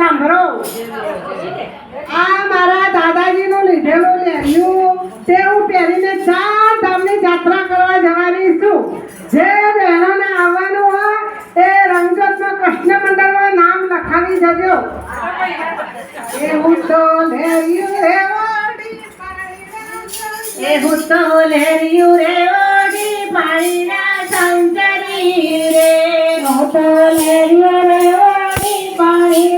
સાંભળો. આ મારા દાદાજીનું લીધેલું લેન્યું તે હું પહેરીને ચાર ધામની જાત્રા કરવા જવાની છું. જે બહેનોને આવવાનું હોય એ રંગજોતમાં કૃષ્ણ મંડળમાં નામ લખાવી જજો. એવું તો લેર્યું રે વાડી એવું તો લેર્યું રે વાડી પાણીના શંકરી રે. હું તો લેર્યું રે વાડી પાણી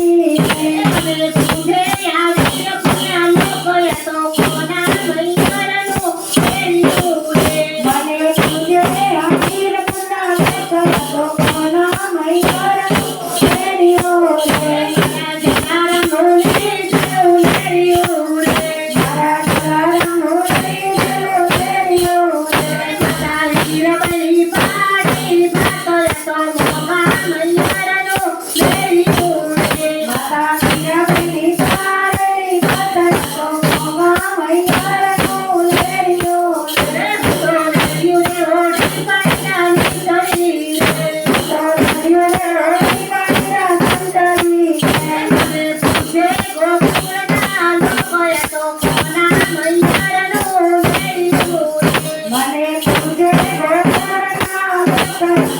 Yeah. Thank you.